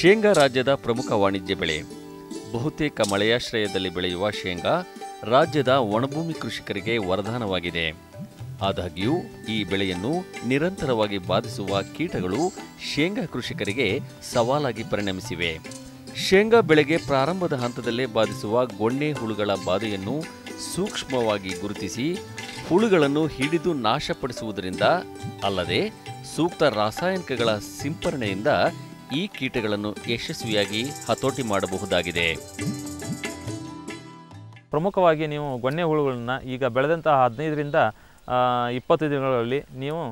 ಶೇಂಗಾ ರಾಜ್ಯದ ಪ್ರಮುಖ ವಾಣಿಜ್ಯ ಬೆಳೆ. ಬಹುತೇಕ ಮಳೆಯಾಶ್ರಯದಲ್ಲಿ ಬೆಳೆಯುವ ಶೇಂಗಾ ರಾಜ್ಯದ ಒಣಭೂಮಿ ಕೃಷಿಕರಿಗೆ ವರದಾನವಾಗಿದೆ. ಆದಾಗ್ಯೂ, ಈ ಬೆಳೆಯನ್ನು ನಿರಂತರವಾಗಿ ಬಾಧಿಸುವ ಕೀಟಗಳು ಶೇಂಗಾ ಕೃಷಿಕರಿಗೆ ಸವಾಲಾಗಿ ಪರಿಣಮಿಸಿವೆ. ಶೇಂಗಾ ಬೆಳೆಗೆ ಪ್ರಾರಂಭದ ಹಂತದಲ್ಲೇ ಬಾಧಿಸುವ ಗೊಣ್ಣೆ ಹುಳುಗಳ ಬಾಧೆಯನ್ನು ಸೂಕ್ಷ್ಮವಾಗಿ ಗುರುತಿಸಿ, ಹುಳುಗಳನ್ನು ಹಿಡಿದು ನಾಶಪಡಿಸುವುದರಿಂದ ಅಲ್ಲದೆ ಸೂಕ್ತ ರಾಸಾಯನಿಕಗಳ ಸಿಂಪರಣೆಯಿಂದ ಈ ಕೀಟಗಳನ್ನು ಯಶಸ್ವಿಯಾಗಿ ಹತೋಟಿ ಮಾಡಬಹುದಾಗಿದೆ. ಪ್ರಮುಖವಾಗಿ ನೀವು ಗೊಣ್ಣೆ ಹುಳುಗಳನ್ನು ಈಗ ಬೆಳೆದಂತಹ ಹದಿನೈದರಿಂದ ಇಪ್ಪತ್ತು ದಿನಗಳಲ್ಲಿ ನೀವು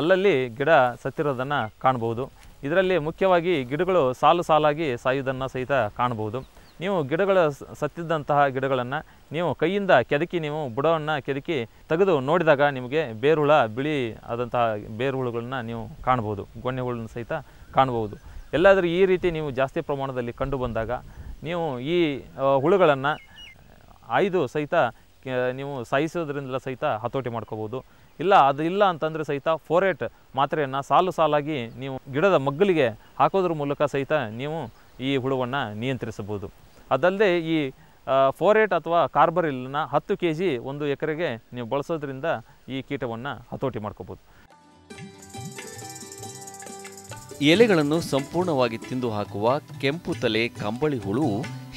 ಅಲ್ಲಲ್ಲಿ ಗಿಡ ಸತ್ತಿರೋದನ್ನು ಕಾಣ್ಬೋದು. ಇದರಲ್ಲಿ ಮುಖ್ಯವಾಗಿ ಗಿಡಗಳು ಸಾಲು ಸಾಲಾಗಿ ಸಾಯುವುದನ್ನು ಸಹಿತ ಕಾಣ್ಬೋದು. ನೀವು ಗಿಡಗಳ ಸತ್ತಿದ್ದಂತಹ ಗಿಡಗಳನ್ನು ನೀವು ಕೈಯಿಂದ ಕೆದಕಿ ನೀವು ಬುಡವನ್ನು ಕೆದಕಿ ತೆಗೆದು ನೋಡಿದಾಗ ನಿಮಗೆ ಬೇರುಹುಳ ಬಿಳಿ ಆದಂತಹ ಬೇರುಹುಳುಗಳನ್ನ ನೀವು ಕಾಣ್ಬೋದು. ಗೊಣ್ಣೆ ಹುಳನ್ನು ಸಹಿತ ಕಾಣ್ಬೋದು. ಎಲ್ಲಾದರೂ ಈ ರೀತಿ ನೀವು ಜಾಸ್ತಿ ಪ್ರಮಾಣದಲ್ಲಿ ಕಂಡು ಬಂದಾಗ ನೀವು ಈ ಹುಳುಗಳನ್ನು ಆಯ್ದು ಸಹಿತ ನೀವು ಸಾಯಿಸೋದ್ರಿಂದ ಸಹಿತ ಹತೋಟಿ ಮಾಡ್ಕೋಬೋದು. ಇಲ್ಲ, ಅದು ಇಲ್ಲ ಅಂತಂದರೆ ಸಹಿತ ಫೋರೇಟ್ ಮಾತ್ರೆಯನ್ನು ಸಾಲು ಸಾಲಾಗಿ ನೀವು ಗಿಡದ ಮಗ್ಗಲಿಗೆ ಹಾಕೋದ್ರ ಮೂಲಕ ಸಹಿತ ನೀವು ಈ ಹುಳುವನ್ನು ನಿಯಂತ್ರಿಸಬಹುದು. ಅದಲ್ಲದೆ ಈ ಫೋರೇಟ್ ಅಥವಾ ಕಾರ್ಬರಿಲ್ನ ಹತ್ತು ಕೆ ಜಿ ಒಂದು ಎಕರೆಗೆ ನೀವು ಬಳಸೋದ್ರಿಂದ ಈ ಕೀಟವನ್ನು ಹತೋಟಿ ಮಾಡ್ಕೋಬೋದು. ಎಲೆಗಳನ್ನು ಸಂಪೂರ್ಣವಾಗಿ ತಿಂದು ಹಾಕುವ ಕೆಂಪು ತಲೆ ಕಂಬಳಿ ಹುಳು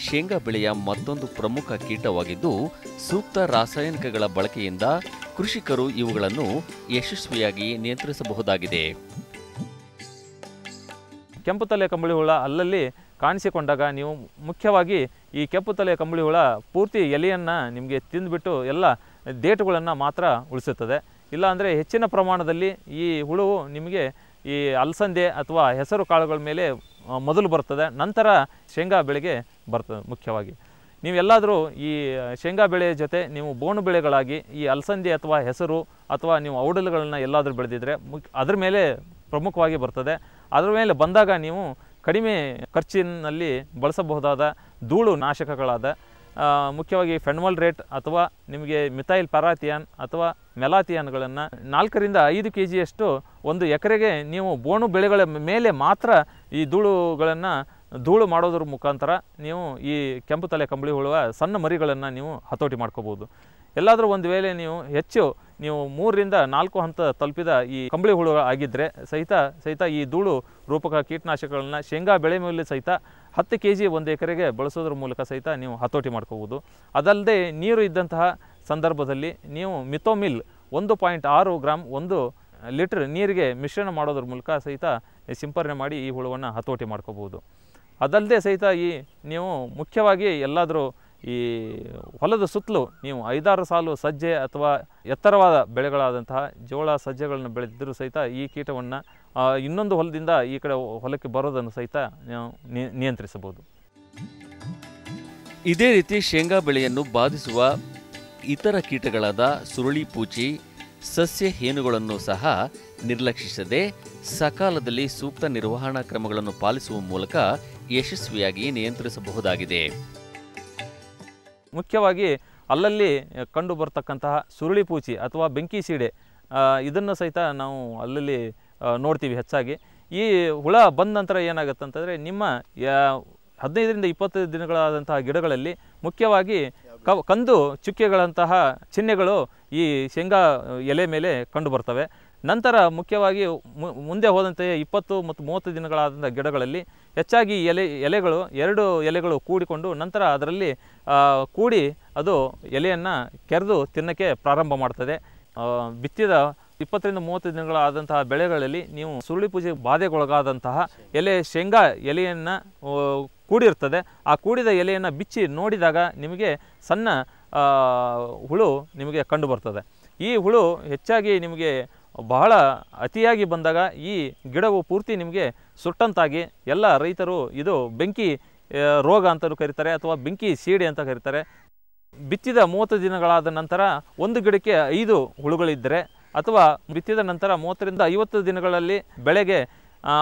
ಶೇಂಗಾ ಬೆಳೆಯ ಮತ್ತೊಂದು ಪ್ರಮುಖ ಕೀಟವಾಗಿದ್ದು, ಸೂಕ್ತ ರಾಸಾಯನಿಕಗಳ ಬಳಕೆಯಿಂದ ಕೃಷಿಕರು ಇವುಗಳನ್ನು ಯಶಸ್ವಿಯಾಗಿ ನಿಯಂತ್ರಿಸಬಹುದಾಗಿದೆ. ಕೆಂಪು ತಲೆ ಕಂಬಳಿ ಹುಳ ಅಲ್ಲಲ್ಲಿ ಕಾಣಿಸಿಕೊಂಡಾಗ ನೀವು ಮುಖ್ಯವಾಗಿ ಈ ಕೆಂಪು ತಲೆ ಕಂಬಳಿ ಹುಳ ಪೂರ್ತಿ ಎಲೆಯನ್ನು ನಿಮಗೆ ತಿಂದುಬಿಟ್ಟು ಎಲ್ಲ ಡೇಟುಗಳನ್ನು ಮಾತ್ರ ಉಳಿಸುತ್ತದೆ. ಇಲ್ಲಾಂದರೆ ಹೆಚ್ಚಿನ ಪ್ರಮಾಣದಲ್ಲಿ ಈ ಹುಳು ನಿಮಗೆ ಈ ಅಲಸಂದೆ ಅಥವಾ ಹೆಸರು ಕಾಳುಗಳ ಮೇಲೆ ಮೊದಲು ಬರ್ತದೆ, ನಂತರ ಶೇಂಗಾ ಬೆಳೆಗೆ ಬರ್ತದೆ ಮುಖ್ಯವಾಗಿ. ನೀವೆಲ್ಲಾದರೂ ಈ ಶೇಂಗಾ ಬೆಳೆಯ ಜೊತೆ ನೀವು ಬೋಣು ಬೆಳೆಗಳಾಗಿ ಈ ಅಲಸಂದಿ ಅಥವಾ ಹೆಸರು ಅಥವಾ ನೀವು ಔಡಲುಗಳನ್ನ ಎಲ್ಲಾದರೂ ಬೆಳೆದಿದ್ದರೆ ಅದರ ಮೇಲೆ ಪ್ರಮುಖವಾಗಿ ಬರ್ತದೆ. ಅದರ ಮೇಲೆ ಬಂದಾಗ ನೀವು ಕಡಿಮೆ ಖರ್ಚಿನಲ್ಲಿ ಬಳಸಬಹುದಾದ ಧೂಳು ನಾಶಕಗಳಾದ ಮುಖ್ಯವಾಗಿ ಫೆನ್ಮಲ್ ರೇಟ್ ಅಥವಾ ನಿಮಗೆ ಮಿಥೈಲ್ ಪರಾಥಿಯಾನ್ ಅಥವಾ ಮೆಲಾಥಿಯಾನ್ಗಳನ್ನು ನಾಲ್ಕರಿಂದ ಐದು ಕೆ ಜಿಯಷ್ಟು ಒಂದು ಎಕರೆಗೆ ನೀವು ಬೋಣು ಬೆಳೆಗಳ ಮೇಲೆ ಮಾತ್ರ ಈ ಧೂಳುಗಳನ್ನು ಧೂಳು ಮಾಡೋದ್ರ ಮುಖಾಂತರ ನೀವು ಈ ಕೆಂಪು ತಲೆ ಕಂಬಳಿ ಹುಳುವ ಸಣ್ಣ ಮರಿಗಳನ್ನು ನೀವು ಹತೋಟಿ ಮಾಡ್ಕೋಬೋದು. ಎಲ್ಲಾದರೂ ಒಂದು ವೇಳೆ ನೀವು ಹೆಚ್ಚು ನೀವು ಮೂರರಿಂದ ನಾಲ್ಕು ಹಂತ ತಲುಪಿದ ಈ ಕಂಬಳಿ ಹುಳು ಆಗಿದ್ದರೆ ಸಹಿತ ಸಹಿತ ಈ ಧೂಳು ರೂಪಕ ಕೀಟನಾಶಕಗಳನ್ನ ಶೇಂಗಾ ಬೆಳೆ ಮೇಲೆ ಸಹಿತ ಹತ್ತು ಕೆ ಜಿ ಒಂದು ಎಕರೆಗೆ ಬಳಸೋದ್ರ ಮೂಲಕ ಸಹಿತ ನೀವು ಹತೋಟಿ ಮಾಡ್ಕೋಬೋದು. ಅದಲ್ಲದೆ ನೀರು ಇದ್ದಂತಹ ಸಂದರ್ಭದಲ್ಲಿ ನೀವು ಮಿಥೋಮಿಲ್ ಒಂದು ಪಾಯಿಂಟ್ ಆರು ಗ್ರಾಮ್ ಒಂದು ಲೀಟ್ರ್ ನೀರಿಗೆ ಮಿಶ್ರಣ ಮಾಡೋದ್ರ ಮೂಲಕ ಸಹಿತ ಸಿಂಪರಣೆ ಮಾಡಿ ಈ ಹುಳುವನ್ನು ಹತೋಟಿ ಮಾಡ್ಕೋಬೋದು. ಅದಲ್ಲದೆ ಸಹಿತ ಈ ನೀವು ಮುಖ್ಯವಾಗಿ ಎಲ್ಲಾದರೂ ಈ ಹೊಲದ ಸುತ್ತಲೂ ನೀವು ಐದಾರು ಸಾಲು ಸಜ್ಜೆ ಅಥವಾ ಎತ್ತರವಾದ ಬೆಳೆಗಳಾದಂತಹ ಜೋಳ ಸಜ್ಜೆಗಳನ್ನು ಬೆಳೆದಿದ್ದರೂ ಸಹಿತ ಈ ಕೀಟವನ್ನು ಇನ್ನೊಂದು ಹೊಲದಿಂದ ಈ ಕಡೆ ಹೊಲಕ್ಕೆ ಬರೋದನ್ನು ಸಹಿತ ನಿಯಂತ್ರಿಸಬಹುದು. ಇದೇ ರೀತಿ ಶೇಂಗಾ ಬೆಳೆಯನ್ನು ಬಾಧಿಸುವ ಇತರ ಕೀಟಗಳಾದ ಸುರುಳಿ ಪೂಚಿ ಸಸ್ಯ ಹೇನುಗಳನ್ನು ಸಹ ನಿರ್ಲಕ್ಷಿಸದೆ ಸಕಾಲದಲ್ಲಿ ಸೂಕ್ತ ನಿರ್ವಹಣಾ ಕ್ರಮಗಳನ್ನು ಪಾಲಿಸುವ ಮೂಲಕ ಯಶಸ್ವಿಯಾಗಿ ನಿಯಂತ್ರಿಸಬಹುದಾಗಿದೆ. ಮುಖ್ಯವಾಗಿ ಅಲ್ಲಲ್ಲಿ ಕಂಡು ಬರ್ತಕ್ಕಂತಹ ಸುರುಳಿ ಪೂಚಿ ಅಥವಾ ಬೆಂಕಿ ಸೀಡೆ ಇದನ್ನು ಸಹಿತ ನಾವು ಅಲ್ಲಲ್ಲಿ ನೋಡ್ತೀವಿ ಹೆಚ್ಚಾಗಿ. ಈ ಹುಳ ಬಂದ ನಂತರ ಏನಾಗುತ್ತೆ ಅಂತಂದರೆ ನಿಮ್ಮ ಹದಿನೈದರಿಂದ ಇಪ್ಪತ್ತು ದಿನಗಳಾದಂತಹ ಗಿಡಗಳಲ್ಲಿ ಮುಖ್ಯವಾಗಿ ಕಂದು, ಚುಕ್ಕೆಗಳಂತಹ ಚಿಹ್ನೆಗಳು ಈ ಶೇಂಗಾ, ಎಲೆ ಮೇಲೆ ಕಂಡು ಬರ್ತವೆ. ನಂತರ ಮುಖ್ಯವಾಗಿ ಮುಂದೆ ಹೋದಂತೆ ಇಪ್ಪತ್ತು ಮತ್ತು ಮೂವತ್ತು ದಿನಗಳಾದಂಥ ಗಿಡಗಳಲ್ಲಿ ಹೆಚ್ಚಾಗಿ ಎಲೆ, ಎಲೆಗಳು, ಎರಡು ಎಲೆಗಳು ಕೂಡಿಕೊಂಡು ನಂತರ ಅದರಲ್ಲಿ ಕೂಡಿ ಅದು ಎಲೆಯನ್ನು ಕೆರೆದು ತಿನ್ನಕ್ಕೆ ಪ್ರಾರಂಭ ಮಾಡ್ತದೆ. ಬಿತ್ತಿದ ಇಪ್ಪತ್ತರಿಂದ ಮೂವತ್ತು ದಿನಗಳಾದಂತಹ ಬೆಳೆಗಳಲ್ಲಿ ನೀವು ಸುರುಳಿ ಪೂಜೆ ಬಾಧೆಗೊಳಗಾದಂತಹ ಎಲೆ, ಶೇಂಗಾ ಎಲೆಯನ್ನು ಕೂಡಿರ್ತದೆ. ಆ ಕೂಡಿದ ಎಲೆಯನ್ನು ಬಿಚ್ಚಿ ನೋಡಿದಾಗ ನಿಮಗೆ ಸಣ್ಣ ಹುಳು ನಿಮಗೆ ಕಂಡು ಬರ್ತದೆ ಈ ಹುಳು ಹೆಚ್ಚಾಗಿ ನಿಮಗೆ ಬಹಳ ಅತಿಯಾಗಿ ಬಂದಾಗ ಈ ಗಿಡವು ಪೂರ್ತಿ ನಿಮಗೆ ಸುಟ್ಟಂತಾಗಿ ಎಲ್ಲ ರೈತರು ಇದು ಬೆಂಕಿ ರೋಗ ಅಂತಲೂ ಕರೀತಾರೆ ಅಥವಾ ಬೆಂಕಿ ಸೀಡೆ ಅಂತ ಕರೀತಾರೆ. ಬಿತ್ತಿದ ಮೂವತ್ತು ದಿನಗಳಾದ ನಂತರ ಒಂದು ಗಿಡಕ್ಕೆ ಐದು ಹುಳುಗಳಿದ್ದರೆ ಅಥವಾ ಬಿತ್ತಿದ ನಂತರ ಮೂವತ್ತರಿಂದ ಐವತ್ತು ದಿನಗಳಲ್ಲಿ ಬೆಳೆಗೆ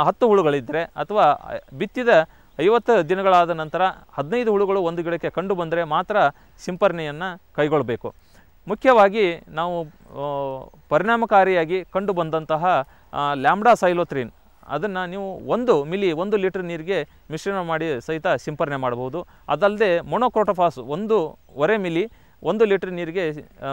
ಹತ್ತು ಹುಳುಗಳಿದ್ದರೆ ಅಥವಾ ಬಿತ್ತಿದ ಐವತ್ತು ದಿನಗಳಾದ ನಂತರ ಹದಿನೈದು ಹುಳುಗಳು ಒಂದು ಗಿಡಕ್ಕೆ ಕಂಡು ಬಂದರೆ ಮಾತ್ರ ಸಿಂಪರಣೆಯನ್ನು ಕೈಗೊಳ್ಳಬೇಕು. ಮುಖ್ಯವಾಗಿ ನಾವು ಪರಿಣಾಮಕಾರಿಯಾಗಿ ಕಂಡು ಬಂದಂತಹ ಲ್ಯಾಂಬ್ಡಾ ಸೈಲೋತ್ರಿನ್. ಅದನ್ನು ನೀವು ಒಂದು ಮಿಲಿ, ಒಂದು ಲೀಟರ್ ನೀರಿಗೆ ಮಿಶ್ರಣ ಮಾಡಿ ಸಹಿತ ಸಿಂಪರಣೆ ಮಾಡಬಹುದು. ಅದಲ್ಲದೆ ಮೊನೋಕ್ರೋಟೋಫಾಸ್ ಒಂದೂವರೆ ಮಿಲಿ ಒಂದು ಲೀಟ್ರ್ ನೀರಿಗೆ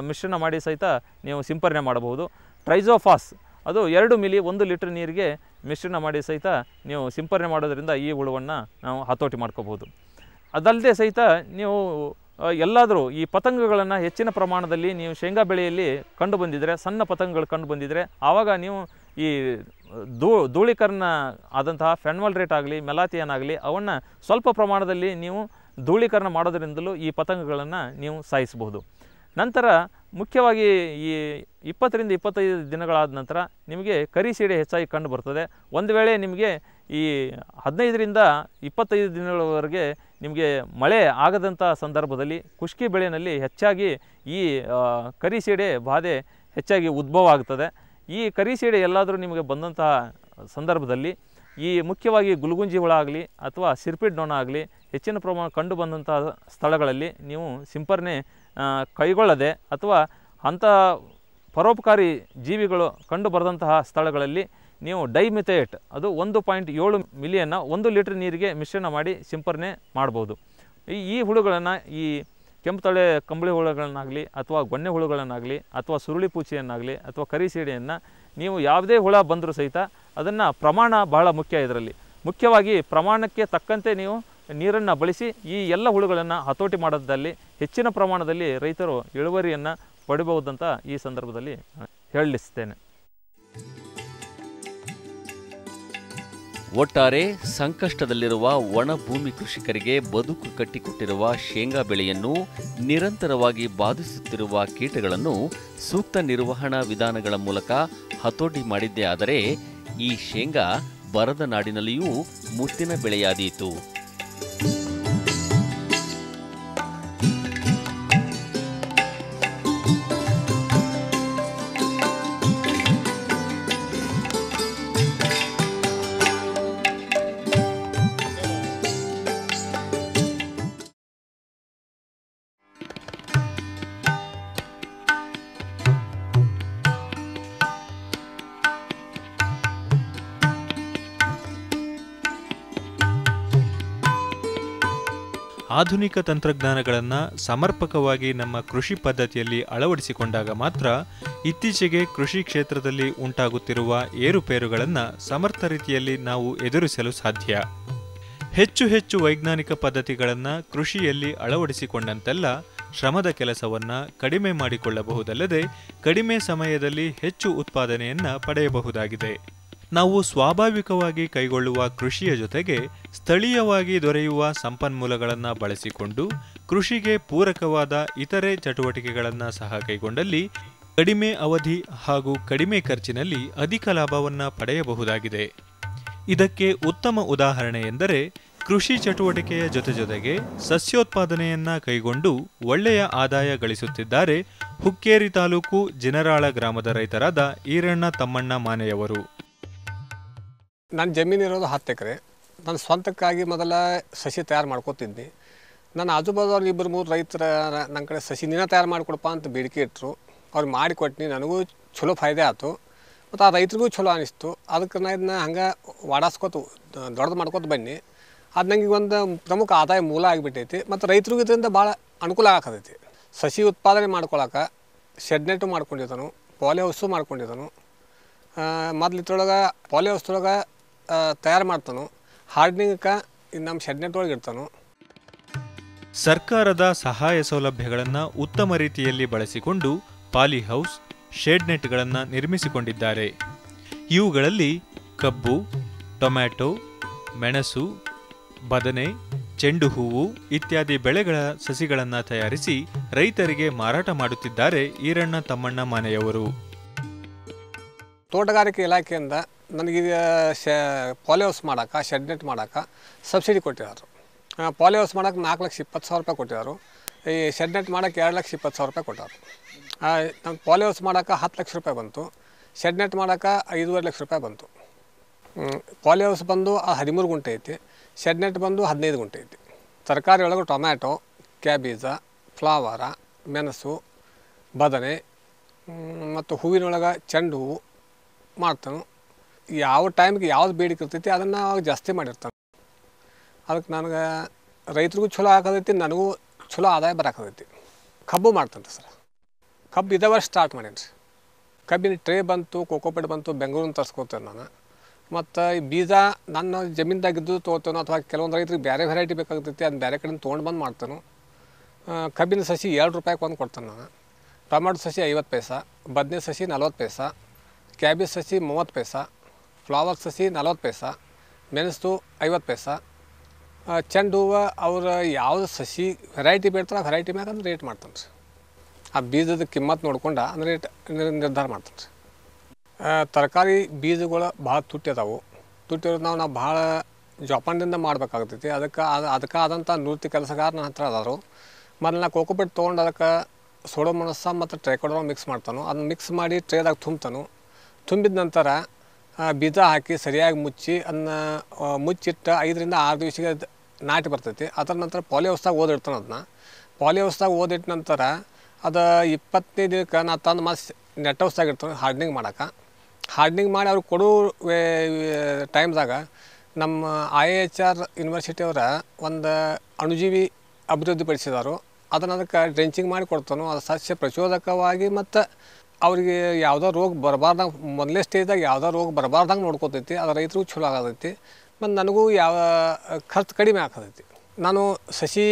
ಮಿಶ್ರಣ ಮಾಡಿ ಸಹಿತ ನೀವು ಸಿಂಪರಣೆ ಮಾಡಬಹುದು. ಟ್ರೈಜೋಫಾಸ್ ಅದು ಎರಡು ಮಿಲಿ ಒಂದು ಲೀಟ್ರ್ ನೀರಿಗೆ ಮಿಶ್ರಣ ಮಾಡಿ ಸಹಿತ ನೀವು ಸಿಂಪರಣೆ ಮಾಡೋದರಿಂದ ಈ ಹುಳುವನ್ನು ನಾವು ಹತೋಟಿ ಮಾಡ್ಕೋಬೋದು ಅದಲ್ಲದೆ ಸಹಿತ ನೀವು ಎಲ್ಲಾದರೂ ಈ ಪತಂಗಗಳನ್ನು ಹೆಚ್ಚಿನ ಪ್ರಮಾಣದಲ್ಲಿ ನೀವು ಶೇಂಗಾ ಬೆಳೆಯಲ್ಲಿ ಕಂಡು ಬಂದಿದ್ದರೆ ಸಣ್ಣ ಪತಂಗಗಳು ಕಂಡು ಬಂದಿದ್ದರೆ ಆವಾಗ ನೀವು ಈ ಧೂ, ಧೂಳೀಕರಣ ಆದಂತಹ ಫೆನ್ವಲ್ ರೇಟ್ ಆಗಲಿ ಮೆಲಾತಿಯನ್ನಾಗಲಿ ಅವನ್ನು ಸ್ವಲ್ಪ ಪ್ರಮಾಣದಲ್ಲಿ ನೀವು ಧೂಳೀಕರಣ ಮಾಡೋದರಿಂದಲೂ ಈ ಪತಂಗಗಳನ್ನು ನೀವು ಸಾಯಿಸಬಹುದು. ನಂತರ ಮುಖ್ಯವಾಗಿ ಈ ಇಪ್ಪತ್ತರಿಂದ ಇಪ್ಪತ್ತೈದು ದಿನಗಳಾದ ನಂತರ ನಿಮಗೆ ಕರಿ ಸೀಡೆ ಹೆಚ್ಚಾಗಿ ಕಂಡು ಬರ್ತದೆ. ಒಂದು ವೇಳೆ ನಿಮಗೆ ಈ ಹದಿನೈದರಿಂದ ಇಪ್ಪತ್ತೈದು ದಿನಗಳವರೆಗೆ ನಿಮಗೆ ಮಳೆ ಆಗದಂಥ ಸಂದರ್ಭದಲ್ಲಿ ಕುಷ್ಕಿ ಬೆಳೆಯಲ್ಲಿ ಹೆಚ್ಚಾಗಿ ಈ ಕರಿ ಸೀಡೆ ಬಾಧೆ ಹೆಚ್ಚಾಗಿ ಉದ್ಭವ ಆಗ್ತದೆ. ಈ ಕರಿ ಸೀಡೆ ಎಲ್ಲಾದರೂ ನಿಮಗೆ ಬಂದಂತಹ ಸಂದರ್ಭದಲ್ಲಿ ಈ ಮುಖ್ಯವಾಗಿ ಗುಲ್ಗುಂಜಿ ಹುಳ ಆಗಲಿ ಅಥವಾ ಸಿರ್ಪಿಡ್ ನೊಣ ಆಗಲಿ ಹೆಚ್ಚಿನ ಪ್ರಮಾಣ ಕಂಡು ಬಂದಂಥ ಸ್ಥಳಗಳಲ್ಲಿ ನೀವು ಸಿಂಪರಣೆ ಕೈಗೊಳ್ಳದೆ ಅಥವಾ ಅಂಥ ಪರೋಪಕಾರಿ ಜೀವಿಗಳು ಕಂಡು ಬರದಂತಹ ಸ್ಥಳಗಳಲ್ಲಿ ನೀವು ಡೈಮಿಥೇಟ್, ಅದು ಒಂದು ಪಾಯಿಂಟ್ ಏಳು ಮಿಲಿಯನ್ನು ಒಂದು ಲೀಟ್ರ್ ನೀರಿಗೆ ಮಿಶ್ರಣ ಮಾಡಿ ಸಿಂಪರಣೆ ಮಾಡ್ಬೋದು. ಈ ಈ ಹುಳುಗಳನ್ನು ಈ ಕೆಂಪು ತಳೆ ಕಂಬಳಿ ಹುಳುಗಳನ್ನಾಗಲಿ ಅಥವಾ ಗೊನ್ನೆ ಹುಳುಗಳನ್ನಾಗಲಿ ಅಥವಾ ಸುರುಳಿ ಪೂಚಿಯನ್ನಾಗಲಿ ಅಥವಾ ಕರಿ ಸೀಡೆಯನ್ನು ನೀವು ಯಾವುದೇ ಹುಳ ಬಂದರೂ ಸಹಿತ ಅದನ್ನು ಪ್ರಮಾಣ ಬಹಳ ಮುಖ್ಯ ಇದರಲ್ಲಿ. ಮುಖ್ಯವಾಗಿ ಪ್ರಮಾಣಕ್ಕೆ ತಕ್ಕಂತೆ ನೀವು ನೀರನ್ನು ಬಳಸಿ ಈ ಎಲ್ಲ ಹುಳುಗಳನ್ನು ಹತೋಟಿ ಮಾಡೋದ್ರಲ್ಲಿ ಹೆಚ್ಚಿನ ಪ್ರಮಾಣದಲ್ಲಿ ರೈತರು ಇಳುವರಿಯನ್ನು ಪಡಿಬಹುದಂತ ಈ ಸಂದರ್ಭದಲ್ಲಿ ಹೇಳಲಿಸ್ತೇನೆ. ಒಟ್ಟಾರೆ ಸಂಕಷ್ಟದಲ್ಲಿರುವ ಒಣ ಭೂಮಿ ಕೃಷಿಕರಿಗೆ ಬದುಕು ಕಟ್ಟಿಕೊಟ್ಟಿರುವ ಶೇಂಗಾ ಬೆಳೆಯನ್ನು ನಿರಂತರವಾಗಿ ಬಾಧಿಸುತ್ತಿರುವ ಕೀಟಗಳನ್ನು ಸೂಕ್ತ ನಿರ್ವಹಣಾ ವಿಧಾನಗಳ ಮೂಲಕ ಹತೋಟಿ ಮಾಡಿದ್ದೇ ಆದರೆ ಈ ಶೇಂಗಾ ಬರದ ನಾಡಿನಲ್ಲಿಯೂ ಮುತ್ತಿನ ಬೆಳೆಯಾದೀತು. ಆಧುನಿಕ ತಂತ್ರಜ್ಞಾನಗಳನ್ನು ಸಮರ್ಪಕವಾಗಿ ನಮ್ಮ ಕೃಷಿ ಪದ್ಧತಿಯಲ್ಲಿ ಅಳವಡಿಸಿಕೊಂಡಾಗ ಮಾತ್ರ ಇತ್ತೀಚೆಗೆ ಕೃಷಿ ಕ್ಷೇತ್ರದಲ್ಲಿ ಉಂಟಾಗುತ್ತಿರುವ ಏರುಪೇರುಗಳನ್ನು ಸಮರ್ಥ ರೀತಿಯಲ್ಲಿ ನಾವು ಎದುರಿಸಲು ಸಾಧ್ಯ. ಹೆಚ್ಚು ಹೆಚ್ಚು ವೈಜ್ಞಾನಿಕ ಪದ್ಧತಿಗಳನ್ನು ಕೃಷಿಯಲ್ಲಿ ಅಳವಡಿಸಿಕೊಂಡಂತೆಲ್ಲ ಶ್ರಮದ ಕೆಲಸವನ್ನು ಕಡಿಮೆ ಮಾಡಿಕೊಳ್ಳಬಹುದಲ್ಲದೆ ಕಡಿಮೆ ಸಮಯದಲ್ಲಿ ಹೆಚ್ಚು ಉತ್ಪಾದನೆಯನ್ನು ಪಡೆಯಬಹುದಾಗಿದೆ. ನಾವು ಸ್ವಾಭಾವಿಕವಾಗಿ ಕೈಗೊಳ್ಳುವ ಕೃಷಿಯ ಜೊತೆಗೆ ಸ್ಥಳೀಯವಾಗಿ ದೊರೆಯುವ ಸಂಪನ್ಮೂಲಗಳನ್ನು ಬಳಸಿಕೊಂಡು ಕೃಷಿಗೆ ಪೂರಕವಾದ ಇತರೆ ಚಟುವಟಿಕೆಗಳನ್ನು ಸಹ ಕೈಗೊಂಡಲ್ಲಿ ಕಡಿಮೆ ಅವಧಿ ಹಾಗೂ ಕಡಿಮೆ ಖರ್ಚಿನಲ್ಲಿ ಅಧಿಕ ಲಾಭವನ್ನು ಪಡೆಯಬಹುದಾಗಿದೆ. ಇದಕ್ಕೆ ಉತ್ತಮ ಉದಾಹರಣೆ ಎಂದರೆ ಕೃಷಿ ಚಟುವಟಿಕೆಯ ಜೊತೆ ಜೊತೆಗೆ ಸಸ್ಯೋತ್ಪಾದನೆಯನ್ನ ಕೈಗೊಂಡು ಒಳ್ಳೆಯ ಆದಾಯ ಗಳಿಸುತ್ತಿದ್ದಾರೆ ಹುಕ್ಕೇರಿ ತಾಲೂಕು ಜಿನರಾಳ ಗ್ರಾಮದ ರೈತರಾದ ಈರಣ್ಣ ತಮ್ಮಣ್ಣ ಮಾನೆಯವರು. ನನ್ನ ಜಮೀನು ಇರೋದು ಹತ್ತು ಎಕರೆ. ನಾನು ಸ್ವಂತಕ್ಕಾಗಿ ಮೊದಲ ಸಸಿ ತಯಾರು ಮಾಡ್ಕೋತಿದ್ದೆ ನನ್ನ ಆಜುಬಾಜು ಇಬ್ಬರು ಮೂರು ರೈತರ ನನ್ನ ಕಡೆ ಸಸಿ ನೀನ ತಯಾರು ಮಾಡಿಕೊಡಪ್ಪ ಅಂತ ಬೇಡಿಕೆ ಇಟ್ಟರು ಅವ್ರು ಮಾಡಿ ಕೊಟ್ನಿ ನನಗೂ ಚಲೋ ಫಾಯ್ದೆ ಆಯಿತು ಮತ್ತು ಆ ರೈತರಿಗೂ ಚಲೋ ಅನಿಸ್ತು. ಅದಕ್ಕೆ ನಾ ಇದನ್ನ ಹಂಗೆ ಒಡಾಸ್ಕೊತು ದೊಡ್ಡದು ಮಾಡ್ಕೊತ ಬನ್ನಿ. ಅದು ನನಗೆ ಒಂದು ಪ್ರಮುಖ ಆದಾಯ ಮೂಲ ಆಗಿಬಿಟ್ಟೈತಿ. ಮತ್ತು ರೈತರಿಗೂ ಇದರಿಂದ ಭಾಳ ಅನುಕೂಲ ಆಗತೈತಿ ಸಸಿ ಉತ್ಪಾದನೆ ಮಾಡ್ಕೊಳಕ್ಕೆ ಶೆಡ್ ನೆಟ್ಟು ಮಾಡ್ಕೊಂಡಿದ್ದಾನು ಪಾಲಿ ಹೌಸು ಮಾಡ್ಕೊಂಡಿದ್ದನು ಮೊದ್ಲು ಇದ್ರೊಳಗೆ ಪಾಲಿ ಹೌಸ್ದೊಳಗೆ ತಯಾರು ಮಾಡ್ತಾನು. ಹಾರ್ಡ್ನಿಂಗಕ್ಕೆ ಇನ್ನು ನಮ್ಮ ಶೆಡ್ನೆಟ್ ಒಳಗೆ ಸರ್ಕಾರದ ಸಹಾಯ ಸೌಲಭ್ಯಗಳನ್ನು ಉತ್ತಮ ರೀತಿಯಲ್ಲಿ ಬಳಸಿಕೊಂಡು ಪಾಲಿ ಹೌಸ್ ಶೇಡ್ ನೆಟ್ಗಳನ್ನು ನಿರ್ಮಿಸಿಕೊಂಡಿದ್ದಾರೆ. ಇವುಗಳಲ್ಲಿ ಕಬ್ಬು ಟೊಮ್ಯಾಟೊ ಮೆಣಸು ಬದನೆ ಚೆಂಡು ಹೂವು ಇತ್ಯಾದಿ ಬೆಳೆಗಳ ಸಸಿಗಳನ್ನು ತಯಾರಿಸಿ ರೈತರಿಗೆ ಮಾರಾಟ ಮಾಡುತ್ತಿದ್ದಾರೆ ಈರಣ್ಣ ತಮ್ಮಣ್ಣ ಮನೆಯವರು. ತೋಟಗಾರಿಕೆ ಇಲಾಖೆಯಿಂದ ನನಗೆ ಶ ಪಾಲಿ ಹೌಸ್ ಮಾಡೋಕೆ, ಶೆಡ್ ನೆಟ್ ಮಾಡೋಕೆ ಸಬ್ಸಿಡಿ ಕೊಟ್ಟಿದ್ದಾರೆ ಪಾಲಿ ಹೌಸ್ ಮಾಡೋಕೆ ನಾಲ್ಕು ಲಕ್ಷ ಇಪ್ಪತ್ತು ಸಾವಿರ ರೂಪಾಯಿ ಕೊಟ್ಟಿದ್ದಾರೆ ಈ ಶೆಡ್ ನೆಟ್ ಮಾಡೋಕೆ ಎರಡು ಲಕ್ಷ ಇಪ್ಪತ್ತು ಸಾವಿರ ರೂಪಾಯಿ ಕೊಟ್ಟರು ನಮ್ಮ ಪಾಲಿ ಹೌಸ್ ಮಾಡೋಕೆ ಹತ್ತು ಲಕ್ಷ ರೂಪಾಯಿ ಬಂತು. ಶೆಡ್ ನೆಟ್ ಮಾಡೋಕೆ ಐದೂವರೆ ಲಕ್ಷ ರೂಪಾಯಿ ಬಂತು. ಪಾಲಿ ಹೌಸ್ ಬಂದು ಆ ಹದಿಮೂರು ಗುಂಟೆ ಐತಿ. ಶೆಡ್ ನೆಟ್ ಬಂದು ಹದಿನೈದು ಗುಂಟೆ ಐತಿ. ತರಕಾರಿ ಒಳಗೆ ಟೊಮ್ಯಾಟೊ, ಕ್ಯಾಬೀಜ, ಫ್ಲವರ, ಮೆಣಸು, ಬದನೆ ಮತ್ತು ಹೂವಿನೊಳಗೆ ಚೆಂಡು ಹೂವು ಮಾಡ್ತಾನೆ. ಯಾವ ಟೈಮ್ಗೆ ಯಾವ್ದು ಬೇಡಿಕೆ ಇರ್ತೈತಿ ಅದನ್ನು ಜಾಸ್ತಿ ಮಾಡಿರ್ತಾನೆ. ಅದಕ್ಕೆ ನನಗೆ ರೈತರಿಗೂ ಚಲೋ ಆಗತೈತಿ ನನಗೂ ಚಲೋ ಆದಾಯ ಬರಾಕತೈತಿ ಕಬ್ಬು ಮಾಡ್ತಂತೆ ಸರ್. ಕಬ್ಬು ಇದೇ ವರ್ಷ ಸ್ಟಾರ್ಟ್ ಮಾಡೇನಿ ರೀ ಕಬ್ಬಿನ ಟ್ರೇ ಬಂತು ಕೋಕೋಪೇಟ್ ಬಂತು ಬೆಂಗಳೂರಿನ ತರ್ಸ್ಕೊತೇನೆ ನಾನು. ಮತ್ತು ಈ ಬೀಜ ನನ್ನ ಜಮೀನ್ದಾಗಿದ್ದು ತೊಗೋತೇನೋ ಅಥವಾ ಕೆಲವೊಂದು ರೈತರಿಗೆ ಬೇರೆ ವೆರೈಟಿ ಬೇಕಾಗ್ತೈತಿ, ಅದನ್ನ ಬೇರೆ ಕಡೆಯಿಂದ ತೊಗೊಂಡು ಬಂದು ಮಾಡ್ತೇನೆ ಕಬ್ಬಿನ ಸಸಿ ಎರಡು ರೂಪಾಯಿಗೆ ಒಂದು ಕೊಡ್ತೇನೆ ನಾನು. ಟೊಮ್ಯಾಟೊ ಸಸಿ ಐವತ್ತು ಪೈಸಾ, ಬದನೆ ಸಸಿ ನಲ್ವತ್ತು ಪೈಸಾ, ಕ್ಯಾಬೇಜ್ ಸಸಿ ಮೂವತ್ತು ಪೈಸಾ ಫ್ಲವರ್ ಸಸಿ ನಲ್ವತ್ತು ಪೈಸ, ಮೆಣಸು ಐವತ್ತು ಪೈಸ. ಚೆಂಡು ಹೂವು ಅವ್ರು ಯಾವುದು ಸಸಿ ವೆರೈಟಿ ಬೇಡ್ತಾರೆ ಆ ವೆರೈಟಿ ಮ್ಯಾಗ ಅಂದ್ರೆ ರೇಟ್ ಮಾಡ್ತಾನೆ ರೀ ಆ ಬೀಜದ ಕಿಮ್ಮತ್ತು ನೋಡ್ಕೊಂಡು ಅಂದ್ರೆ ರೇಟ್ ನಿರ್ಧಾರ ಮಾಡ್ತಾನೆ ರೀ ತರಕಾರಿ ಬೀಜಗಳು ಭಾಳ ತುಟ್ಟಿ ಅದಾವು. ತುಟ್ಟಿರೋದು ನಾವು ನಾವು ಭಾಳ ಜೋಪಾನದಿಂದ ಮಾಡಬೇಕಾಗ್ತೈತಿ. ಅದಕ್ಕೆ ಅದು ಅದಕ್ಕೆ ಆದಂಥ ನೃತ್ಯ ಕೆಲಸಗಾರ ನನ್ನ ಹತ್ರ ಅದಾರು. ಮೊದಲು ಕೋಕೋಪೇಟ್ ತೊಗೊಂಡು ಅದಕ್ಕೆ ಸೋಡೋ ಮನಸ್ಸ ಮತ್ತು ಟ್ರೈಕೋಡೋ ಮಿಕ್ಸ್ ಮಾಡ್ತಾನೋ. ಅದನ್ನ ಮಿಕ್ಸ್ ಮಾಡಿ ಟ್ರೇದಾಗ ತುಂಬ್ತಾನು. ತುಂಬಿದ ನಂತರ ಬೀಜ ಹಾಕಿ ಸರಿಯಾಗಿ ಮುಚ್ಚಿ ಅದನ್ನ ಮುಚ್ಚಿಟ್ಟು ಐದರಿಂದ ಆರು ದಿವಸಕ್ಕೆ ನಾಟಿ ಬರ್ತೈತಿ. ಅದರ ನಂತರ ಪಾಲಿ ಹೌಸ್ದಾಗ ಓದಿಡ್ತಾನೆ ಅದನ್ನ ಪಾಲಿ ಹೌಸ್ದಾಗ ಓದಿಟ್ಟ ನಂತರ ಅದು ಇಪ್ಪತ್ತನೇ ದಿನಕ್ಕೆ ನಾ ತಂದು ಮತ್ತೆ ನೆಟ್ ಹೌಸ್ದಾಗ ಇರ್ತಾನೆ ಹಾರ್ಡ್ನಿಂಗ್ ಮಾಡೋಕೆ. ಹಾರ್ಡ್ನಿಂಗ್ ಮಾಡಿ ಅವ್ರು ಕೊಡೋ ಟೈಮ್ದಾಗ ನಮ್ಮ ಐ ಎಚ್ ಆರ್ ಯೂನಿವರ್ಸಿಟಿಯವರ ಒಂದು ಅಣುಜೀವಿ ಅಭಿವೃದ್ಧಿಪಡಿಸಿದಾರು. ಅದನ್ನು ಅದಕ್ಕೆ ಡ್ರೆಂಚಿಂಗ್ ಮಾಡಿ ಕೊಡ್ತಾನೋ. ಅದು ಸಸ್ಯ ಪ್ರಚೋದಕವಾಗಿ ಮತ್ತು ಅವರಿಗೆ ಯಾವುದೋ ರೋಗ ಬರಬಾರ್ದಂಗೆ ಮೊದಲೇ ಸ್ಟೇಜ್ದಾಗ ಯಾವುದೋ ರೋಗ ಬರಬಾರ್ದಂಗೆ ನೋಡ್ಕೋತೈತಿ ಅದು ರೈತರಿಗೂ ಚಲೋ ಆಗತೈತಿ, ಮತ್ತು ನನಗೂ ಯಾವ ಖರ್ಚು ಕಡಿಮೆ ಆಗ್ತೈತಿ. ನಾನು ಸಸಿ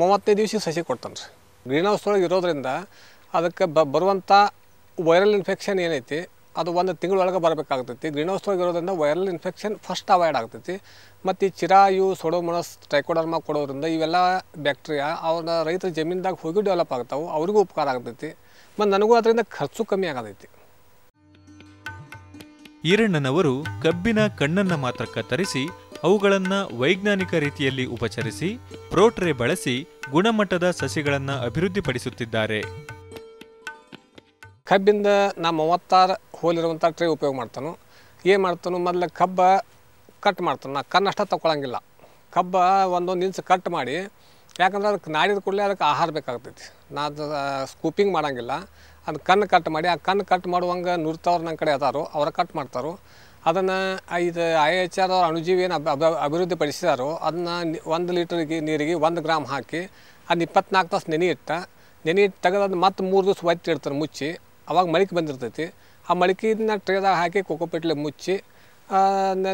ಮೂವತ್ತೈದು ದಿವಸ ಸಸಿ ಕೊಡ್ತೇನೆ ರೀ ಗ್ರೀನ್ ಹೌಸ್ ಒಳಗೆ ಇರೋದ್ರಿಂದ ಅದಕ್ಕೆ ಬ ಬರುವಂಥ ವೈರಲ್ ಇನ್ಫೆಕ್ಷನ್ ಏನೈತಿ, ಅದು ಒಂದು ತಿಂಗಳೊಳಗೆ ಬರಬೇಕಾಗ್ತೈತಿ. ಗ್ರೀನ್ ಹೌಸ್ ಒಳಗೆ ಇರೋದ್ರಿಂದ ವೈರಲ್ ಇನ್ಫೆಕ್ಷನ್ ಫಸ್ಟ್ ಅವಾಯ್ಡ್ ಆಗ್ತೈತಿ. ಮತ್ತು ಈ ಚಿರಾಯು, ಸೊಡೋಮೊನಸ್ ಟ್ರೈಕೋಡರ್ಮಾ ಕೊಡೋದ್ರಿಂದ ಇವೆಲ್ಲ ಬ್ಯಾಕ್ಟೀರಿಯಾ ಅವನ ರೈತರ ಜಮೀನ್ದಾಗ ಹೋಗಿ ಡೆವಲಪ್ ಆಗ್ತಾವೆ, ಅವ್ರಿಗೂ ಉಪಕಾರ ಆಗ್ತೈತಿ. ಮತ್ತು ನನಗೂ ಅದರಿಂದ ಖರ್ಚು ಕಮ್ಮಿ ಆಗತೈತಿ ಈರಣ್ಣನವರು ಕಬ್ಬಿನ ಕಣ್ಣನ್ನ ಮಾತ್ರ ಕತ್ತರಿಸಿ ಅವುಗಳನ್ನು ವೈಜ್ಞಾನಿಕ ರೀತಿಯಲ್ಲಿ ಉಪಚರಿಸಿ ಪ್ರೋಟ್ರೆ ಬಳಸಿ ಗುಣಮಟ್ಟದ ಸಸಿಗಳನ್ನು ಅಭಿವೃದ್ಧಿಪಡಿಸುತ್ತಿದ್ದಾರೆ. ಕಬ್ಬಿಂದ ನಾ ಮೂವತ್ತಾರು ಹೋಲಿರುವಂಥ ಟ್ರೇ ಉಪಯೋಗ ಮಾಡ್ತಾನು. ಏನು ಮಾಡ್ತಾನು? ಮೊದಲು ಕಬ್ಬ ಕಟ್ ಮಾಡ್ತಾನೆ. ನಾ ಕಣ್ಣು ಅಷ್ಟ ತಗೊಳಂಗಿಲ್ಲ ಕಬ್ಬ ಒಂದೊಂದು ಇಂಚ್ ಕಟ್ ಮಾಡಿ ಯಾಕಂದ್ರೆ ಅದಕ್ಕೆ ನಾಡಿದ ಕೂಡಲೇ ಅದಕ್ಕೆ ಆಹಾರ ಬೇಕಾಗ್ತೈತಿ. ನಾ ಸ್ಕೂಪಿಂಗ್ ಮಾಡೋಂಗಿಲ್ಲ. ಅದು ಕಣ್ಣು ಕಟ್ ಮಾಡಿ, ಆ ಕಣ್ಣು ಕಟ್ ಮಾಡುವಂಗೆ ನುರಿತವ್ರು ನನ್ನ ಕಡೆ ಅದಾರು. ಅವ್ರ ಕಟ್ ಮಾಡ್ತಾರೋ. ಅದನ್ನು ಇದು ಐ ಎಚ್ ಆರ್ ಅವ್ರ ಅಣುಜೀವಿ ಏನು ಅಭ ಅಭಿವೃದ್ಧಿ ಪಡಿಸಿದಾರೋ. ಅದನ್ನ ಒಂದು ಲೀಟರ್ಗೆ ನೀರಿಗೆ ಒಂದು ಗ್ರಾಮ್ ಹಾಕಿ ಅದನ್ನ ಇಪ್ಪತ್ನಾಲ್ಕು ತಾಸು ನೆನೆ ಇಟ್ಟ. ನೆನೆ ಇಟ್ಟು ತೆಗೆದು ಅದು ಮತ್ತೆ ಮೂರು ದಿವಸ ಒತ್ತಿ ಇಡ್ತಾರೆ ಮುಚ್ಚಿ. ಅವಾಗ ಮಳಿಕೆ ಬಂದಿರ್ತೈತಿ. ಆ ಮಳಿಕೆಯನ್ನು ಟ್ರೇದಾಗ ಹಾಕಿ ಕೋಕೋಪೇಟ್ಲೆ ಮುಚ್ಚಿ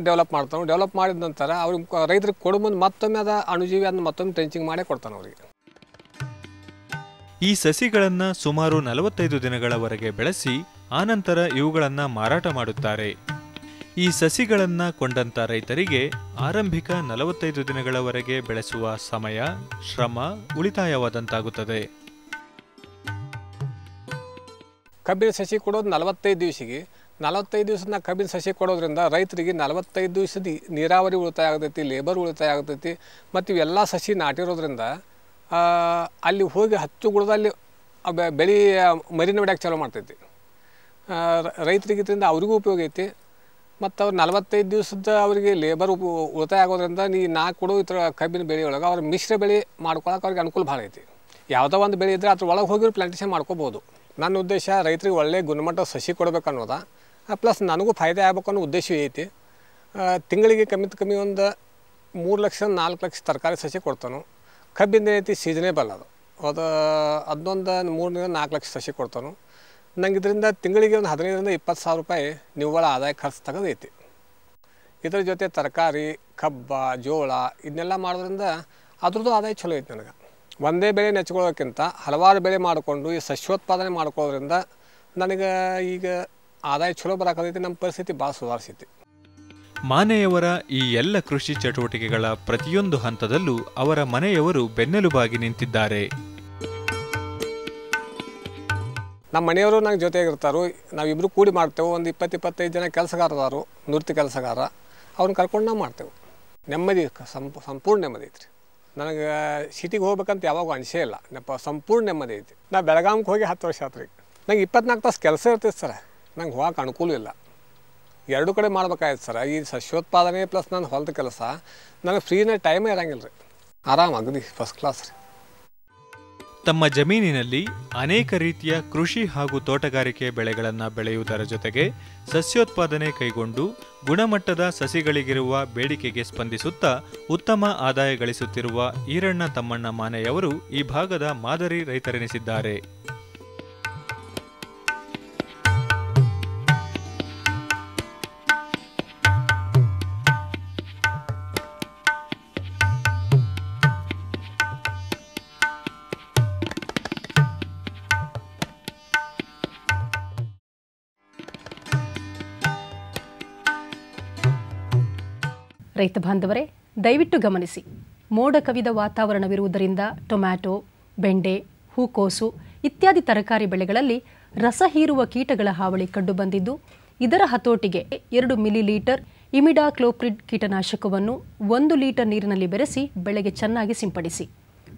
ಡೆವಲಪ್ ಮಾಡ್ತಾನೆ. ಡೆವಲಪ್ ಮಾಡಿದ ನಂತರ ಅವ್ರಿಗೆ ಕ- ರೈತರಿಗೆ ಕೊಡೋ ಮುಂದೆ ಮತ್ತೊಮ್ಮೆ ಅದ ಅಣುಜೀವಿ ಅದನ್ನ ಮತ್ತೊಮ್ಮೆ ಟ್ರೆಂಚಿಂಗ್ ಮಾಡೇ ಕೊಡ್ತಾನೆ ಅವರಿಗೆ. ಈ ಸಸಿಗಳನ್ನು ಸುಮಾರು ನಲವತ್ತೈದು ದಿನಗಳವರೆಗೆ ಬೆಳೆಸಿ ಆನಂತರ ಇವುಗಳನ್ನು ಮಾರಾಟ ಮಾಡುತ್ತಾರೆ. ಈ ಸಸಿಗಳನ್ನು ಕೊಂಡಂತ ರೈತರಿಗೆ ಆರಂಭಿಕ ನಲವತ್ತೈದು ದಿನಗಳವರೆಗೆ ಬೆಳೆಸುವ ಸಮಯ ಶ್ರಮ ಉಳಿತಾಯವಾದಂತಾಗುತ್ತದೆ. ಕಬ್ಬಿನ ಸಸಿ ಕೊಡೋದು ನಲವತ್ತೈದು ದಿವಸಿಗೆ. ನಲವತ್ತೈದು ದಿವಸದ ಕಬ್ಬಿನ ಸಸಿ ಕೊಡೋದ್ರಿಂದ ರೈತರಿಗೆ ನಲವತ್ತೈದು ದಿವಸದ ನೀರಾವರಿ ಉಳಿತಾಯ ಆಗ್ತೈತಿ ಲೇಬರ್ ಉಳಿತಾಯ ಆಗ್ತೈತಿ, ಮತ್ತು ಇವೆಲ್ಲ ಸಸಿ ನಾಟಿರೋದ್ರಿಂದ ಅಲ್ಲಿ ಹೋಗಿ ಹಚ್ಚು ಗುಡದಲ್ಲಿ ಬೆಳಿ ಮರಿನ ನೋಡ್ಯಾಕೆ ಚಾಲೂ ಮಾಡ್ತೈತಿ. ರೈತರಿಗೆ ಇದರಿಂದ ಅವ್ರಿಗೂ ಉಪಯೋಗ ಐತಿ. ಮತ್ತು ಅವ್ರು ನಲವತ್ತೈದು ದಿವಸದ ಅವರಿಗೆ ಲೇಬರ್ ಉಪ ಉಳಿತಾಯ ಆಗೋದ್ರಿಂದ ನೀ ನಾಲ್ಕು ಕೊಡೋ ಈ ಥರ ಕಬ್ಬಿನ ಬೆಳೆಯೊಳಗೆ ಅವ್ರ ಮಿಶ್ರ ಬೆಳೆ ಮಾಡ್ಕೊಳಕ್ಕೆ ಅವ್ರಿಗೆ ಅನುಕೂಲ ಭಾಳ ಐತಿ. ಯಾವುದೋ ಒಂದು ಬೆಳೆ ಇದ್ದರೆ ಅದ್ರ ಒಳಗೆ ಹೋಗಿ ಪ್ಲಾಂಟೇಶನ್ ಮಾಡ್ಕೋಬೋದು. ನನ್ನ ಉದ್ದೇಶ ರೈತರಿಗೆ ಒಳ್ಳೆಯ ಗುಣಮಟ್ಟ ಸಸಿ ಕೊಡ್ಬೇಕು ಪ್ಲಸ್ ನನಗೂ ಫಾಯ್ದೆ ಆಗ್ಬೇಕು ಅನ್ನೋ ಉದ್ದೇಶ ಐತಿ. ತಿಂಗಳಿಗೆ ಕಮ್ಮಿ ಕಮ್ಮಿ ಒಂದು ಮೂರು ಲಕ್ಷ, ನಾಲ್ಕು ಲಕ್ಷ ತರಕಾರಿ ಸಸಿ ಕೊಡ್ತಾನು. ಕಬ್ಬಿಂದ ಏನೈತಿ ಸೀಸನೇಬಲ್ ಅದು. ಅದು ಅದೊಂದು ಮೂರರಿಂದ ನಾಲ್ಕು ಲಕ್ಷ ಸಸಿ ಕೊಡ್ತಾನು. ನಂಗೆ ಇದರಿಂದ ತಿಂಗಳಿಗೆ ಒಂದು ಹದಿನೈದರಿಂದ ಇಪ್ಪತ್ತು ಸಾವಿರ ರೂಪಾಯಿ ನಿವ್ವಳ ಆದಾಯ ಖರ್ಚು ತೆಗೆದೈತಿ ಇದ್ರ ಜೊತೆ ತರಕಾರಿ, ಕಬ್ಬ, ಜೋಳ ಇದನ್ನೆಲ್ಲ ಮಾಡೋದ್ರಿಂದ ಅದ್ರದ್ದು ಆದಾಯ ಚಲೋ ಐತಿ ನನಗೆ. ಒಂದೇ ಬೆಳೆ ನೆಚ್ಕೊಳ್ಳೋಕ್ಕಿಂತ ಹಲವಾರು ಬೆಳೆ ಮಾಡಿಕೊಂಡು ಈ ಸಸ್ಯೋತ್ಪಾದನೆ ಮಾಡ್ಕೊಳ್ಳೋದ್ರಿಂದ ನನಗೆ ಈಗ ಆದಾಯ ಚಲೋ ಬರಾಕತೈತಿ ನಮ್ಮ ಪರಿಸ್ಥಿತಿ ಭಾಳ ಸುಧಾರಿಸೈತಿ. ಮಾನೆಯವರ ಈ ಎಲ್ಲ ಕೃಷಿ ಚಟುವಟಿಕೆಗಳ ಪ್ರತಿಯೊಂದು ಹಂತದಲ್ಲೂ ಅವರ ಮನೆಯವರು ಬೆನ್ನೆಲುಬಾಗಿ ನಿಂತಿದ್ದಾರೆ. ನಮ್ಮ ಮನೆಯವರು ನಂಗೆ ಜೊತೆಗಿರ್ತಾರೋ ನಾವಿಬ್ಬರು ಕೂಡಿ ಮಾಡ್ತೇವೆ ಒಂದು ಇಪ್ಪತ್ತು ಇಪ್ಪತ್ತೈದು ಜನ ಕೆಲಸಗಾರದಾರು ನೃತ್ಯ ಕೆಲಸಗಾರ ಅವ್ರನ್ನ ಕರ್ಕೊಂಡು ನಾವು ಮಾಡ್ತೇವೆ. ನೆಮ್ಮದಿ ಸಂಪೂರ್ಣ ನೆಮ್ಮದಿ ಐತ್ರಿ. ನನಗೆ ಸಿಟಿಗೆ ಹೋಗ್ಬೇಕಂತ ಯಾವಾಗ ಅನಿಸೇ ಇಲ್ಲ ನೆಪ ಸಂಪೂರ್ಣ ನೆಮ್ಮದಿ ಐತಿ. ನಾ ಬೆಳಗಾವಿಗೆ ಹೋಗಿ ಹತ್ತು ವರ್ಷ ಆತ್ರಿ. ನಂಗೆ ಇಪ್ಪತ್ನಾಲ್ಕು ತಾಸು ಕೆಲಸ ಇರ್ತೈತೆ ಸರ್. ನಂಗೆ ಹೋಗಕ್ಕೆ ಅನುಕೂಲ ಇಲ್ಲ. ಎರಡು ಕಡೆ ಮಾಡ್ಬೇಕಾಯ್ತು ಸರ್. ಈ ಸಸ್ಯೋತ್ಪಾದನೆ ಪ್ಲಸ್ ನನ್ನ ಹೊಲದ ಕೆಲಸ, ನನಗೆ ಫ್ರೀನೇ ಟೈಮೇ ಇರಂಗಿಲ್ಲ ರೀ ಆರಾಮ ಅಗದಿ ಫಸ್ಟ್ ಕ್ಲಾಸ್ ರೀ. ತಮ್ಮ ಜಮೀನಿನಲ್ಲಿ ಅನೇಕ ರೀತಿಯ ಕೃಷಿ ಹಾಗೂ ತೋಟಗಾರಿಕೆ ಬೆಳೆಗಳನ್ನು ಬೆಳೆಯುವುದರ ಜೊತೆಗೆ ಸಸ್ಯೋತ್ಪಾದನೆ ಕೈಗೊಂಡು ಗುಣಮಟ್ಟದ ಸಸಿಗಳಿಗಿರುವ ಬೇಡಿಕೆಗೆ ಸ್ಪಂದಿಸುತ್ತಾ ಉತ್ತಮ ಆದಾಯ ಗಳಿಸುತ್ತಿರುವ ಈರಣ್ಣ ತಮ್ಮಣ್ಣ ಮಾನೆಯವರು ಈ ಭಾಗದ ಮಾದರಿ ರೈತರೆನಿಸಿದ್ದಾರೆ. ರೈತ ಬಾಂಧವರೇ, ದಯವಿಟ್ಟು ಗಮನಿಸಿ. ಮೋಡ ಕವಿದ ವಾತಾವರಣವಿರುವುದರಿಂದ ಟೊಮ್ಯಾಟೊ, ಬೆಂಡೆ, ಹೂಕೋಸು ಇತ್ಯಾದಿ ತರಕಾರಿ ಬೆಳೆಗಳಲ್ಲಿ ರಸ ಹೀರುವ ಕೀಟಗಳ ಹಾವಳಿ ಕಂಡುಬಂದಿದ್ದು, ಇದರ ಹತೋಟಿಗೆ ಎರಡು ಮಿಲಿ ಲೀಟರ್ ಇಮಿಡಾಕ್ಲೋಪ್ರಿಡ್ ಕೀಟನಾಶಕವನ್ನು ಒಂದು ಲೀಟರ್ ನೀರಿನಲ್ಲಿ ಬೆರೆಸಿ ಬೆಳೆಗೆ ಚೆನ್ನಾಗಿ ಸಿಂಪಡಿಸಿ.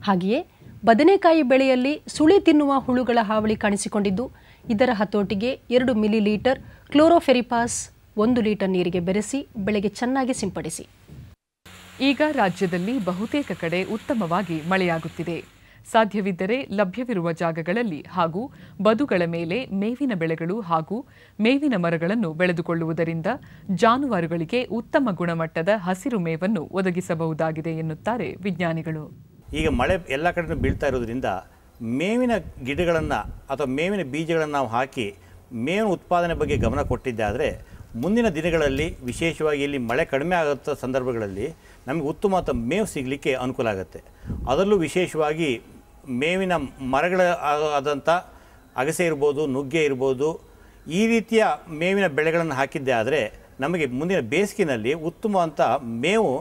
ಹಾಗೆಯೇ ಬದನೆಕಾಯಿ ಬೆಳೆಯಲ್ಲಿ ಸುಳಿ ತಿನ್ನುವ ಹುಳುಗಳ ಹಾವಳಿ ಕಾಣಿಸಿಕೊಂಡಿದ್ದು, ಇದರ ಹತೋಟಿಗೆ ಎರಡು ಮಿಲಿ ಲೀಟರ್ ಕ್ಲೋರೋಫೆರಿಪಾಸ್ ಒಂದು ಲೀಟರ್ ನೀರಿಗೆ ಬೆರೆಸಿ ಬೆಳೆಗೆ ಚೆನ್ನಾಗಿ ಸಿಂಪಡಿಸಿ. ಈಗ ರಾಜ್ಯದಲ್ಲಿ ಬಹುತೇಕ ಕಡೆ ಉತ್ತಮವಾಗಿ ಮಳೆಯಾಗುತ್ತಿದೆ. ಸಾಧ್ಯವಿದ್ದರೆ ಲಭ್ಯವಿರುವ ಜಾಗಗಳಲ್ಲಿ ಹಾಗೂ ಬದುಗಳ ಮೇಲೆ ಮೇವಿನ ಬೆಳೆಗಳು ಹಾಗೂ ಮೇವಿನ ಮರಗಳನ್ನು ಬೆಳೆದುಕೊಳ್ಳುವುದರಿಂದ ಜಾನುವಾರುಗಳಿಗೆ ಉತ್ತಮ ಗುಣಮಟ್ಟದ ಹಸಿರು ಮೇವನ್ನು ಒದಗಿಸಬಹುದಾಗಿದೆ ಎನ್ನುತ್ತಾರೆ ವಿಜ್ಞಾನಿಗಳು. ಈಗ ಮಳೆ ಎಲ್ಲ ಕಡೆ ಬೀಳ್ತಾ ಇರೋದ್ರಿಂದ ಮೇವಿನ ಗಿಡಗಳನ್ನು ಅಥವಾ ಮೇವಿನ ಬೀಜಗಳನ್ನು ನಾವು ಹಾಕಿ ಮೇವಿನ ಉತ್ಪಾದನೆ ಬಗ್ಗೆ ಗಮನ ಕೊಟ್ಟಿದ್ದಾದರೆ ಮುಂದಿನ ದಿನಗಳಲ್ಲಿ, ವಿಶೇಷವಾಗಿ ಇಲ್ಲಿ ಮಳೆ ಕಡಿಮೆ ಆಗುತ್ತ ಸಂದರ್ಭಗಳಲ್ಲಿ, ನಮಗೆ ಉತ್ತಮ ಮೇವು ಸಿಗಲಿಕ್ಕೆ ಅನುಕೂಲ ಆಗುತ್ತೆ. ಅದರಲ್ಲೂ ವಿಶೇಷವಾಗಿ ಮೇವಿನ ಮರಗಳ ಆದಂಥ ಅಗಸೆ ಇರ್ಬೋದು, ನುಗ್ಗೆ ಇರ್ಬೋದು, ಈ ರೀತಿಯ ಮೇವಿನ ಬೆಳೆಗಳನ್ನು ಹಾಕಿದ್ದೆ ಆದರೆ ನಮಗೆ ಮುಂದಿನ ಬೇಸಿಗೆನಲ್ಲಿ ಉತ್ತಮವಂತ ಮೇವು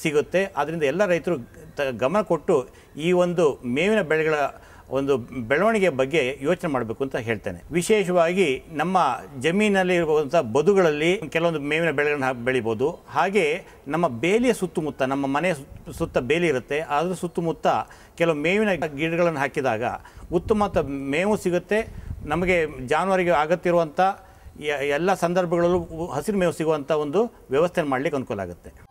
ಸಿಗುತ್ತೆ. ಅದರಿಂದ ಎಲ್ಲ ರೈತರು ಗಮನ ಕೊಟ್ಟು ಈ ಒಂದು ಮೇವಿನ ಬೆಳೆಗಳ ಒಂದು ಬೆಳವಣಿಗೆ ಬಗ್ಗೆ ಯೋಚನೆ ಮಾಡಬೇಕು ಅಂತ ಹೇಳ್ತೇನೆ. ವಿಶೇಷವಾಗಿ ನಮ್ಮ ಜಮೀನಲ್ಲಿ ಇರುವಂಥ ಬದುಗಳಲ್ಲಿ ಕೆಲವೊಂದು ಮೇವಿನ ಬೆಳೆಗಳನ್ನ ಬೆಳಿಬೋದು. ಹಾಗೆ ನಮ್ಮ ಬೇಲಿಯ ಸುತ್ತಮುತ್ತ, ನಮ್ಮ ಮನೆ ಸುತ್ತ- ಬೇಲಿ ಇರುತ್ತೆ. ಅದರ ಸುತ್ತಮುತ್ತ ಕೆಲವು ಮೇವಿನ ಗಿಡಗಳನ್ನು ಹಾಕಿದಾಗ ಉತ್ತಮ ಮೇವು ಸಿಗುತ್ತೆ. ನಮಗೆ ಜಾನುವಾರಿಗೆ ಅಗತ್ಯ ಇರುವಂಥ ಎಲ್ಲ ಸಂದರ್ಭಗಳಲ್ಲೂ ಹಸಿರು ಮೇವು ಸಿಗುವಂಥ ಒಂದು ವ್ಯವಸ್ಥೆ ಮಾಡಲಿಕ್ಕೆ ಅನುಕೂಲ ಆಗುತ್ತೆ.